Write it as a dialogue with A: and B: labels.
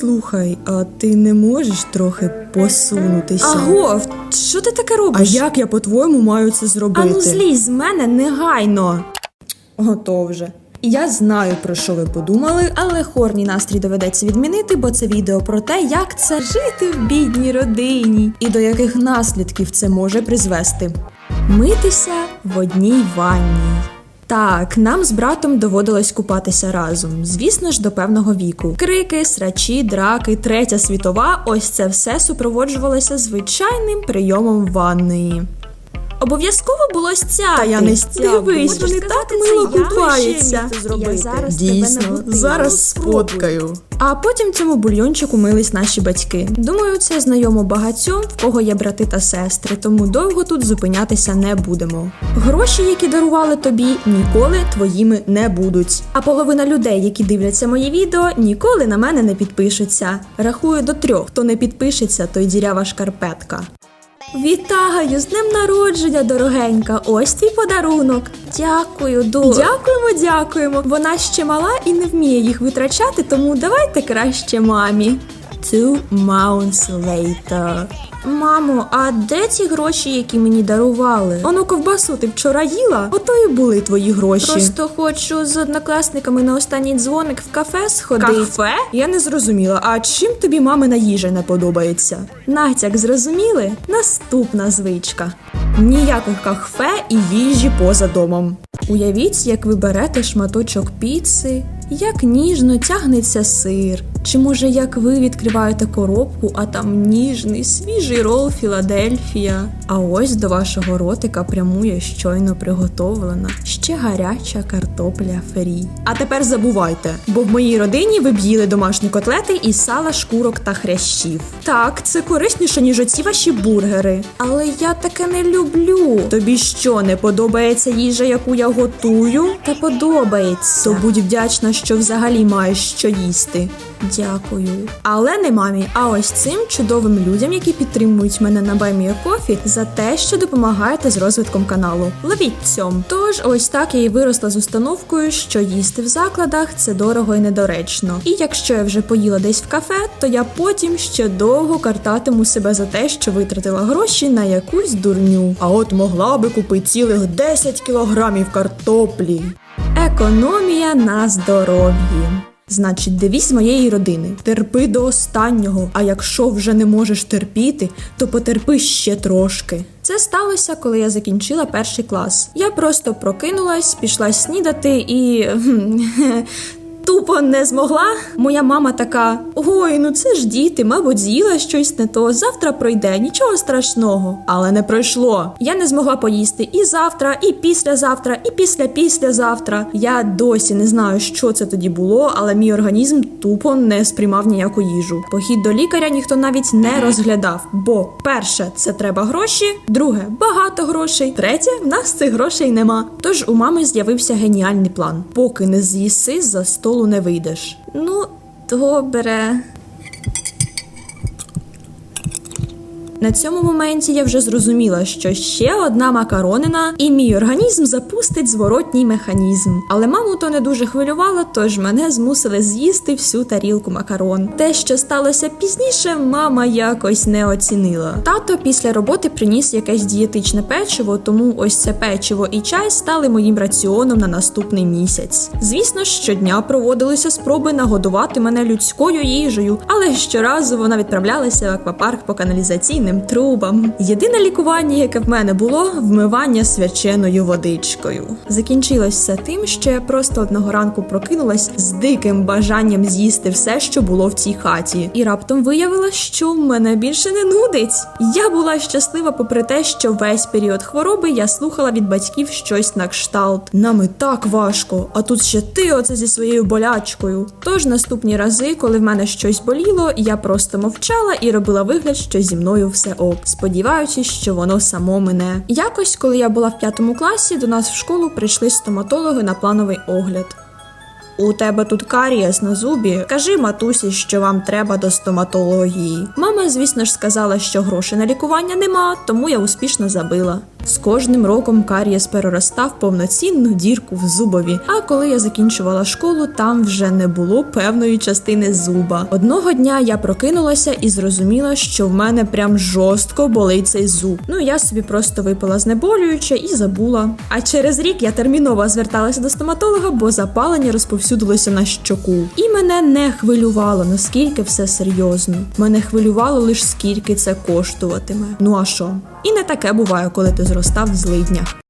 A: Слухай, а ти не можеш трохи посунутися?
B: Агов, що ти таке робиш?
A: А як я по-твоєму маю це зробити?
B: Ану злізь з мене негайно.
A: Готов вже. Я знаю, про що ви подумали,
B: Але хорній настрій доведеться відмінити, бо це відео про те, як це жити в бідній родині.
A: і до яких наслідків це може призвести.
B: Митися в одній ванні. Так, нам з братом доводилось купатися разом, звісно ж, до певного віку. Крики, срачі, драки, третя світова ось це все супроводжувалося звичайним прийомом ванної. Обов'язково було.
A: Та я не стягую.
B: Дивись, вони так мило купаються.
A: Дійсно, зараз сфоткаю.
B: А потім цьому бульйончику мились наші батьки. Думаю, це знайомо багатьом, в кого є брати та сестри, тому довго тут зупинятися не будемо. Гроші, які дарували тобі, ніколи твоїми не будуть. А половина людей, які дивляться мої відео, ніколи на мене не підпишуться. Рахую до трьох. Хто не підпишеться, той дірява шкарпетка. Вітаю з днем народження, дорогенька! Ось твій подарунок. Дякую, до дякуємо, дякуємо. Вона ще мала і не вміє їх витрачати, тому давайте краще мамі. Two months later. Мамо, а де ті гроші, які мені дарували? Оно ковбасу ти вчора їла? Ото і були твої гроші. Просто хочу з однокласниками на останній дзвоник в кафе сходити.
A: Кафе? Я не зрозуміла, а чим тобі мамина їжа не подобається?
B: Натяк зрозуміли? Наступна звичка.
A: Ніяких кафе і їжі поза домом.
B: Уявіть, як ви берете шматочок піци, як ніжно тягнеться сир. Чи може як ви відкриваєте коробку, а там ніжний свіжий рол Філадельфія. А ось до вашого ротика прямує щойно приготовлена ще гаряча картопля фрі.
A: А тепер забувайте.
B: Бо в моїй родині ви б їли домашні котлети із сала, шкурок та хрящів. Так, це корисніше, ніж оці ваші бургери. Але я таке не люблю.
A: Тобі що, не подобається їжа, яку я готую?
B: Та подобається.
A: То будь вдячна, що взагалі маєш що їсти.
B: Дякую.
A: Але не мамі,
B: А ось цим чудовим людям, які підтримують мене на Кофі, за те, що допомагаєте з розвитком каналу. Ловіть цьом. Тож, ось так я і виросла з установкою, що їсти в закладах це дорого і недоречно. І якщо я вже поїла десь в кафе, то я потім ще довго картатиму себе за те, що витратила гроші на якусь дурню.
A: а от могла би купити цілих 10 кілограмів картоплі.
B: Економія на здоров'ї.
A: Значить, дивись моєї родини, терпи до останнього, а якщо вже не можеш терпіти, то потерпи ще трошки.
B: Це сталося, коли я закінчила перший клас. Я просто прокинулась, пішла снідати і. Тупо не змогла. Моя мама така: ой, ну це ж діти, мабуть, з'їла щось не то. Завтра пройде, нічого страшного.
A: Але не пройшло.
B: Я не змогла поїсти і завтра, і післязавтра, і після післязавтра. Я досі не знаю, що це тоді було, але мій організм тупо не сприймав ніяку їжу. Похід до лікаря ніхто навіть не розглядав. Бо перше, це треба гроші, друге багато грошей. Третє, в нас цих грошей нема. Тож у мами з'явився геніальний план: поки не з'їси, за столу не вийдеш. Ну, добре. На цьому моменті я вже зрозуміла, що ще одна макаронина, і мій організм запустить зворотній механізм. Але маму то не дуже хвилювало, тож мене змусили з'їсти всю тарілку макарон. Те, що сталося пізніше, мама якось не оцінила. Тато після роботи приніс якесь дієтичне печиво, тому ось це печиво і чай стали моїм раціоном на наступний місяць. Звісно, щодня проводилися спроби нагодувати мене людською їжею, але щоразу вона відправлялася в аквапарк по каналізаційним трубам. Єдине лікування, яке в мене було, вмивання свяченою водичкою. Закінчилося тим, що я просто одного ранку прокинулась з диким бажанням з'їсти все, що було в цій хаті, і раптом виявила, що мене більше не нудить. Я була щаслива, попри те, що весь період хвороби я слухала від батьків щось на кшталт.
A: Нам і так важко, а тут ще ти оце зі своєю болячкою.
B: Тож наступні рази, коли в мене щось боліло, я просто мовчала і робила вигляд, що зі мною все ок, сподіваючись, що воно само мене. Якось, коли я була в п'ятому класі, до нас в школу прийшли стоматологи на плановий огляд. У тебе тут карієс на зубі. Кажи матусі, що вам треба до стоматології. Мама, звісно ж, сказала, що грошей на лікування нема, тому я успішно забила. З кожним роком карієс переростав повноцінну дірку в зубові. А коли я закінчувала школу, там вже не було певної частини зуба. Одного дня я прокинулася і зрозуміла, що в мене прям жорстко болить цей зуб. Ну я собі просто випила знеболююче і забула. А через рік я терміново зверталася до стоматолога, бо запалення розповсюдилося на щоку. І мене не хвилювало, наскільки все серйозно. Мене хвилювало лише скільки це коштуватиме. Ну а що? І не таке буває, коли ти зростав в злиднях.